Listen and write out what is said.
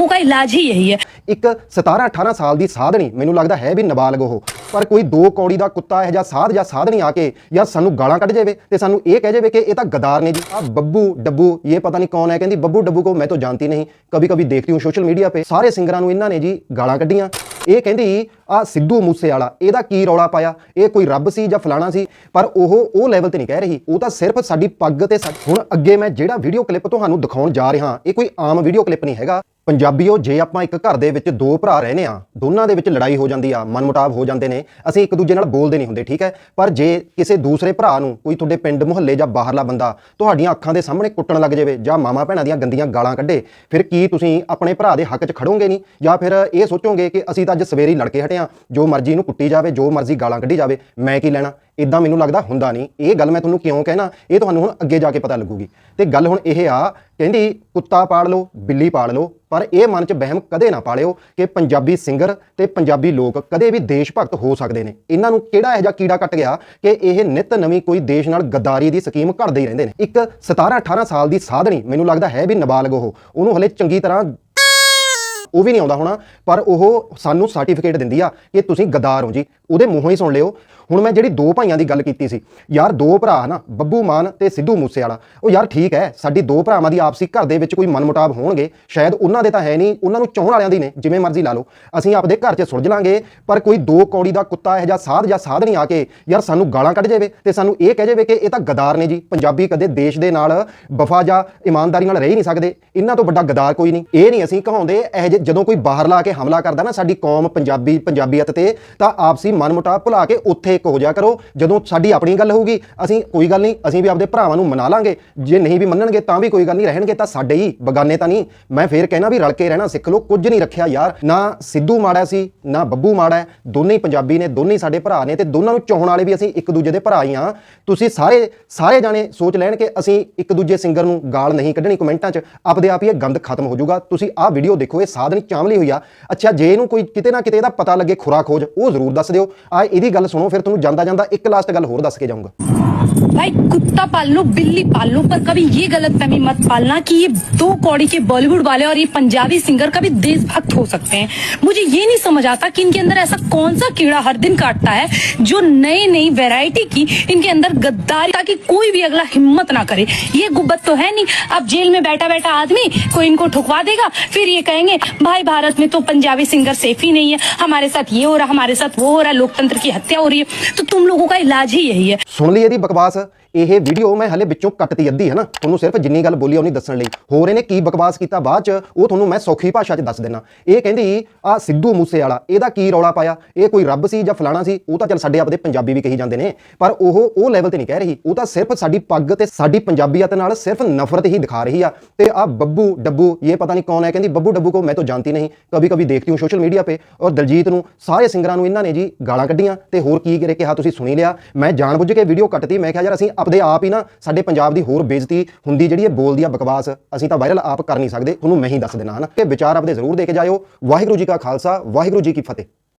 लोगों का इलाज ही यही है। ਇੱਕ 17 18 ਸਾਲ ਦੀ ਸਾਧਣੀ ਮੈਨੂੰ ਲੱਗਦਾ ਹੈ ਵੀ ਨਾਬਾਲਗ ਉਹ ਪਰ ਕੋਈ ਦੋ ਕੌੜੀ ਦਾ ਕੁੱਤਾ ਇਹ ਜਾਂ ਸਾਧ ਜਾਂ ਸਾਧਣੀ ਆ ਕੇ ਜਾਂ ਸਾਨੂੰ ਗਾਲਾਂ ਕੱਢ ਜਾਵੇ ਤੇ ਸਾਨੂੰ ਇਹ ਕਹਿ ਜਾਵੇ ਕਿ ਇਹ ਤਾਂ ਗਦਾਰ ਨੇ ਜੀ ਆ ਬੱਬੂ ਡੱਬੂ ਇਹ ਪਤਾ ਨਹੀਂ ਕੌਣ ਹੈ ਕਹਿੰਦੀ ਬੱਬੂ ਡੱਬੂ ਕੋ ਮੈਂ ਤਾਂ ਜਾਣਤੀ ਨਹੀਂ ਕभी-कभी देखती हूँ सोशल मीडिया पे, सारे सिंगरां ਨੂੰ ਇਹਨਾਂ ਨੇ ਜੀ ਗਾਲਾਂ ਕੱਢੀਆਂ ਇਹ ਕਹਿੰਦੀ ਆ ਸਿੱਧੂ ਮੂਸੇਵਾਲਾ, ਇਹਦਾ ਕੀ ਰੌਲਾ ਪਾਇਆ? ਇਹ ਕੋਈ ਰੱਬ ਸੀ ਜਾਂ ਫਲਾਣਾ ਸੀ? ਪਰ ਉਹ ਉਹ ਲੈਵਲ ਤੇ ਨਹੀਂ ਕਹਿ ਰਹੀ। ਉਹ ਤਾਂ ਸਿਰਫ ਸਾਡੀ ਪੱਗ ਤੇ ਸਾ- ਹੁਣ ਅੱਗੇ ਮੈਂ ਜਿਹੜਾ ਵੀਡੀਓ ਕਲਿੱਪ ਤੁਹਾਨੂੰ ਦਿਖਾਉਣ ਜਾ ਰਿਹਾ, ਇਹ ਕੋਈ ਆਮ ਵੀਡੀਓ ਕਲਿੱਪ ਨਹੀਂ ਹੈਗਾ। ਪੰਜਾਬੀਓ, ਜੇ ਆਪਾਂ ਇੱਕ ਘਰ ਦੇ ਵਿੱਚ ਦੋ ਭਰਾ ਰਹਿੰਦੇ ਆ, ਦੋਨਾਂ ਦੇ ਵਿੱਚ ਲੜਾਈ ਹੋ ਜਾਂਦੀ ਆ, ਮਨਮੁਟਾਵ ਹੋ ਜਾਂਦੇ ਨੇ, ਅਸੀਂ ਇੱਕ ਦੂਜੇ ਨਾਲ ਬੋਲਦੇ ਨਹੀਂ ਹੁੰਦੇ, ਠੀਕ ਹੈ? ਪਰ ਜੇ ਕਿਸੇ ਦੂਸਰੇ ਭਰਾ ਨੂੰ ਕੋਈ ਤੁਹਾਡੇ ਪਿੰਡ ਮੁਹੱਲੇ ਜਾਂ ਬਾਹਰਲਾ ਬੰਦਾ ਤੁਹਾਡੀਆਂ ਅੱਖਾਂ ਦੇ ਸਾਹਮਣੇ ਕੁੱਟਣ ਲੱਗ ਜਾਵੇ ਜਾਂ ਮਾਮਾ ਭੈਣਾਂ ਦੀਆਂ ਗੰਦੀਆਂ ਗਾਲਾਂ ਕੱਢੇ, ਫਿਰ ਕੀ ਤੁਸੀਂ ਆਪਣੇ ਭਰਾ ਦੇ ਹੱਕ 'ਚ ਖੜੋਗੇ ਨਹੀਂ? ਜਾਂ ਫਿਰ ਇਹ ਸੋਚੋਗੇ ਕਿ ਅਸੀਂ ਤਾਂ ਅੱਜ ਸਵੇਰੇ ਹੀ ਲੜ ਕੇ ਹਟੇ ਹਾਂ ਜੋ ਮਰਜ਼ੀ ਇਹਨੂੰ ਕੁੱਟੀ ਜਾਵੇ, ਜੋ ਮਰਜ਼ੀ ਗਾਲਾਂ ਕੱਢੀ ਜਾਵੇ, ਮੈਂ ਕੀ ਲੈਣਾ? ਇਦਾਂ ਮੈਨੂੰ ਲੱਗਦਾ ਹੁੰਦਾ ਨਹੀਂ। ਇਹ ਗੱਲ ਮੈਂ ਤੁਹਾਨੂੰ ਕਿਉਂ ਕਹਿਣਾ? ਇਹ ਤੁਹਾਨੂੰ ਹੁਣ ਅੱਗੇ ਜਾ ਕੇ ਪਤਾ ਲੱਗੂਗੀ। ਤੇ ਗੱਲ ਹੁਣ ਇਹ ਆ, ਕਹਿੰਦੀ ਕੁੱਤਾ ਪਾਲ ਲਓ, ਬਿੱਲੀ ਪਾਲ ਲਓ, ਪਰ ਇਹ ਮਨ 'ਚ ਵਹਿਮ ਕਦੇ ਨਾ ਪਾਲਿਓ ਕਿ ਪੰਜਾਬੀ ਸਿੰਗਰ ਤੇ ਪੰਜਾਬੀ ਲੋਕ ਕਦੇ ਵੀ ਦੇਸ਼ ਭਗਤ ਹੋ ਸਕਦੇ ਨੇ। ਇਹਨਾਂ ਨੂੰ ਕਿਹੜਾ ਇਹੋ ਜਿਹਾ ਕੀੜਾ ਕੱਟ ਗਿਆ ਕਿ ਇਹ ਨਿਤ ਨਵੀਂ ਕੋਈ ਦੇਸ਼ ਨਾਲ ਗੱਦਾਰੀ ਦੀ ਸਕੀਮ ਘੜਦੇ ਹੀ ਰਹਿੰਦੇ ਨੇ? ਇੱਕ 17 18 ਸਾਲ ਦੀ ਸਾਧਣੀ ਮੈਨੂੰ ਲੱਗਦਾ ਹੈ ਵੀ ਨਾਬਾਲਗ ਉਹ। ਉਹਨੂੰ ਹਲੇ ਚੰਗੀ ਤਰ੍ਹਾਂ ਉਹ ਵੀ ਨਹੀਂ ਆਉਂਦਾ ਹੋਣਾ, ਪਰ ਉਹ ਸਾਨੂੰ ਸਰਟੀਫਿਕੇਟ ਦਿੰਦੀ ਆ ਕਿ ਤੁਸੀਂ ਗਦਾਰ ਹੋ ਜੀ। ਉਹਦੇ ਮੂੰਹੋਂ ਹੀ ਸੁਣ ਲਿਓ। ਹੁਣ ਮੈਂ ਜਿਹੜੀ ਦੋ ਭਾਈਆਂ ਦੀ ਗੱਲ ਕੀਤੀ ਸੀ, ਯਾਰ ਦੋ ਭਰਾ ਨਾ, ਬੱਬੂ ਮਾਨ ਤੇ ਸਿੱਧੂ ਮੂਸੇ ਵਾਲਾ ਉਹ ਯਾਰ ਠੀਕ ਹੈ, ਸਾਡੀ ਦੋ ਭਰਾਵਾਂ ਦੀ ਆਪਸੀ ਘਰ ਦੇ ਵਿੱਚ ਕੋਈ ਮਨਮੁਟਾਵ ਹੋਣਗੇ, ਸ਼ਾਇਦ ਉਹਨਾਂ ਦੇ ਤਾਂ ਹੈ ਨਹੀਂ, ਉਹਨਾਂ ਨੂੰ ਚਾਹਣ ਵਾਲਿਆਂ ਦੀ ਨੇ, ਜਿਵੇਂ ਮਰਜ਼ੀ ਲਾ ਲਓ। ਅਸੀਂ ਆਪਦੇ ਘਰ 'ਚ ਸੁਲਝ ਲਾਂਗੇ, ਪਰ ਕੋਈ ਦੋ ਕੌੜੀ ਦਾ ਕੁੱਤਾ ਇਹ ਜਾਂ ਸਾਧ ਜਾਂ ਸਾਧ ਨਹੀਂ ਆ ਕੇ, ਯਾਰ ਸਾਨੂੰ ਗਾਲਾਂ ਕੱਢ ਜਾਵੇ ਤੇ ਸਾਨੂੰ ਇਹ ਕਹਿ ਜਾਵੇ ਕਿ ਇਹ ਤਾਂ ਗਦਾਰ ਨੇ ਜੀ, ਪੰਜਾਬੀ ਕਦੇ ਦੇਸ਼ ਦੇ ਨਾਲ ਵਫਾ ਜਾਂ ਇਮਾਨਦਾਰੀ ਨਾਲ ਰਹਿ ਹੀ ਨਹੀਂ ਸਕਦੇ, ਇਹਨਾਂ ਤੋਂ ਵੱਡਾ ਗਦਾਰ ਕੋਈ ਨਹੀਂ। ਇਹ ਨਹੀਂ ਅਸੀਂ ਕਹਾਉਂਦੇ, ਇਹ ਜਿਹੇ ਜਦੋਂ ਕੋਈ ਬਾਹਰ ਲਾ ਕੇ ਹਮਲਾ ਕਰਦਾ ਨਾ, ਸਾਡੀ ਕੌਮ ਪੰਜਾਬੀ ਪੰਜਾਬੀਅਤ ਤੇ, ਤਾਂ ਆਪਸੀ ਮਨਮੁਟਾਵ ਭੁਲਾ ਕੇ ਉੱਥੇ ਇੱਕ ਹੋ ਜਾ ਕਰੋ, ਜਦੋਂ ਸਾਡੀ ਆਪਣੀ ਗੱਲ ਹੋਊਗੀ, ਅਸੀਂ ਕੋਈ ਗੱਲ ਨਹੀਂ, ਅਸੀਂ ਵੀ ਆਪਦੇ ਭਰਾਵਾਂ ਨੂੰ ਮਨਾ ਲਾਂਗੇ। ਜੇ ਨਹੀਂ ਵੀ ਮੰਨਣਗੇ, ਤਾਂ ਵੀ ਕੋਈ ਗੱਲ ਨਹੀਂ ਰਹਿਣਗੇ, ਤਾਂ ਸਾਡੇ ਹੀ ਬਗਾਨੇ ਤਾਂ ਨਹੀਂ। ਮੈਂ ਫੇਰ ਕਹਿਣਾ ਵੀ ਰਲ ਕੇ ਰਹਿਣਾ ਸਿੱਖ ਲਓ, ਕੁਝ ਨਹੀਂ ਰੱਖਿਆ ਯਾਰ। ਨਾ ਸਿੱਧੂ ਮਾੜਾ ਸੀ, ਨਾ ਬੱਬੂ ਮਾੜਾ ਦੋਨੇ ਹੀ ਪੰਜਾਬੀ ਨੇ, ਦੋਨੇ ਹੀ ਸਾਡੇ ਭਰਾ ਨੇ, ਤੇ ਦੋਨਾਂ ਨੂੰ ਚਾਹਣ ਵਾਲੇ ਵੀ ਅਸੀਂ ਇੱਕ ਦੂਜੇ ਦੇ ਭਰਾ ਹੀ ਆ ਤੁਸੀਂ ਸਾਰੇ ਸਾਰੇ ਜਾਣੇ ਸੋਚ ਲੈਣ ਕਿ ਅਸੀਂ ਇੱਕ ਦੂਜੇ ਸਿੰਗਰ ਨੂੰ ਗਾਲ ਨਹੀਂ ਕੱਢਣੀ ਕਮੈਂਟਾਂ 'ਚ, ਆਪਦੇ ਆਪ ਹੀ ਇਹ ਗੰਦ ਖਤਮ ਹੋ ਜਾਊਗਾ। ਤੁਸੀਂ ਆਹ ਵੀਡੀਓ ਦੇਖੋ, ਇਹ ਸਾਧਨ ਚਾਂਵਲੀ ਹੋਈ ਆ। ਅੱਛਾ, ਜੇ ਇਹਨੂੰ ਕੋਈ ਕਿਤੇ ਨਾ ਕਿਤੇ ਇਹਦਾ ਪਤਾ ਲੱਗੇ ਖੁਰਾ ਖੋਜ, ਉਹ ਜ਼ਰੂਰ ਦੱਸ ਦਿਓ। ਆ ਇਹਦੀ ਗੱਲ ਸੁਣੋ, ਫਿਰ ਤੁਹਾਨੂੰ ਜਾਂਦਾ ਜਾਂਦਾ ਇੱਕ ਲਾਸਟ ਗੱਲ ਹੋਰ ਦੱਸ ਕੇ ਜਾਊਂਗਾ। भाई, कुत्ता पाल लो बिल्ली पाल लो पर कभी ये गलत फहमी मत पालना कि ये दो कौड़ी के बॉलीवुड वाले और ये पंजाबी सिंगर कभी देशभक्त हो सकते हैं। मुझे ये नहीं समझ आता कि इनके अंदर ऐसा कौन सा कीड़ा हर दिन काटता है जो नई नई वेराइटी की इनके अंदर गद्दारी ताकि कोई भी अगला हिम्मत ना करे। ये गुब्बत तो है नहीं। अब जेल में बैठा बैठा आदमी कोई इनको ठुकवा देगा, फिर ये कहेंगे, भाई, भारत में तो पंजाबी सिंगर सेफ़ ही नहीं है। हमारे साथ ये हो रहा, हमारे साथ वो हो रहा, लोकतंत्र की हत्या हो रही है। तो तुम लोगों का इलाज ही यही है। सुन लिया ਬਕਵਾਸ ਇਹ ਵੀਡੀਓ ਮੈਂ ਹਲੇ ਵਿੱਚੋਂ ਕੱਟਤੀ ਅੱਧੀ, ਹੈ ਨਾ? ਤੁਹਾਨੂੰ ਸਿਰਫ ਜਿੰਨੀ ਗੱਲ ਬੋਲੀ ਉਹਨੀ ਦੱਸਣ ਲਈ। ਹੋਰ ਇਹਨੇ ਕੀ ਬਕਵਾਸ ਕੀਤਾ ਬਾਅਦ ਚ, ਉਹ ਤੁਹਾਨੂੰ ਮੈਂ ਸੌਖੀ ਭਾਸ਼ਾ ਚ ਦੱਸ ਦਿੰਦਾ ਇਹ ਕਹਿੰਦੀ, ਆ ਸਿੱਧੂ ਮੂਸੇ ਵਾਲਾ ਇਹਦਾ ਕੀ ਰੌਲਾ ਪਾਇਆ? ਇਹ ਕੋਈ ਰੱਬ ਸੀ ਜਾਂ ਫਲਾਣਾ ਸੀ? ਉਹ ਤਾਂ ਚੱਲ ਸਾਡੇ ਆਪਦੇ ਪੰਜਾਬੀ ਵੀ ਕਹੀ ਜਾਂਦੇ ਨੇ। ਪਰ ਉਹ ਉਹ ਲੈਵਲ ਤੇ ਨਹੀਂ ਕਹਿ ਰਹੀ। ਉਹ ਤਾਂ ਸਿਰਫ ਸਾਡੀ ਪੱਗ ਤੇ ਸਾਡੀ ਪੰਜਾਬੀਅਤ ਨਾਲ ਸਿਰਫ ਨਫ਼ਰਤ ਹੀ ਦਿਖਾ ਰਹੀ ਆ। ਤੇ ਆ ਬੱਬੂ ਡੱਬੂ, ਇਹ ਪਤਾ ਨਹੀਂ ਕੌਣ ਹੈ, ਕਹਿੰਦੀ, ਬੱਬੂ ਡੱਬੂ ਕੋ, ਮੈਂ ਤਾਂ ਜਾਣਦੀ ਨਹੀਂ। ਕभी-ਕभी ਦੇਖਤੀ ਹੂੰ ਸੋਸ਼ਲ ਮੀਡੀਆ ਤੇ ਔਰ ਦਲਜੀਤ ਨੂੰ, ਸਾਰੇ ਸਿੰਗਰਾਂ ਨੂੰ ਇਹਨਾਂ ਨੇ ਜੀ ਗਾਲਾਂ ਕੱਢੀਆਂ। ਤੇ ਹੋਰ ਕੀ ਕਰੇ ਕਿਹਾ ਤੁਸੀਂ ਸੁਣੀ ਲਿਆ? ਮੈਂ ਜਾਣ ਬੁੱਝ ਕੇ ਵੀਡੀਓ ਕੱਟਤੀ। ਮੈਂ ਕਿਹਾ, ਯਾਰ, ਅਸੀਂ ਆਪਦੇ ਆਪ ਹੀ ਨਾ ਸਾਡੇ ਪੰਜਾਬ ਦੀ ਹੋਰ ਬੇਇੱਜ਼ਤੀ ਹੁੰਦੀ ਜਿਹੜੀ ਇਹ ਬੋਲਦੀ ਆ ਬਕਵਾਸ। ਅਸੀਂ ਤਾਂ ਵਾਇਰਲ ਆਪ ਕਰ ਨਹੀਂ ਸਕਦੇ ਤੁਹਾਨੂੰ ਮੈਂ ਹੀ ਦੱਸ ਦੇਣਾ ਹਨਾ? ਕਿ ਵਿਚਾਰ ਆਪਦੇ ਜ਼ਰੂਰ ਦੇ ਕੇ ਜਾਇਓ। ਵਾਹਿਗੁਰੂ ਜੀ ਕਾ ਖਾਲਸਾ, ਵਾਹਿਗੁਰੂ ਜੀ ਕੀ ਫਤਿਹ।